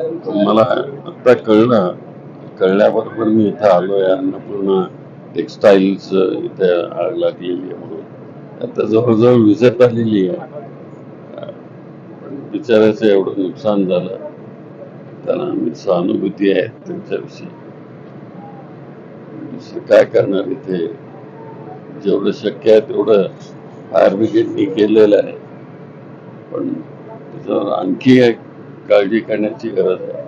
आता कळलं. कळल्याबरोबर मी इथं आलोय. अन्नपूर्णा टेक्सटाईल्स इथे आग लागलेली आहे म्हणून. आता जवळजवळ विजत आलेली आहे. पण बिचाराचं एवढं नुकसान झालं. त्यांना आम्ही सहानुभूती आहे त्यांच्याविषयी. दुसरं काय करणार इथे? जेवढं शक्य आहे तेवढं फायर ब्रिगेडनी केलेलं आहे. पण त्याच्यावर आणखी एक काळजी करण्याची गरज आहे.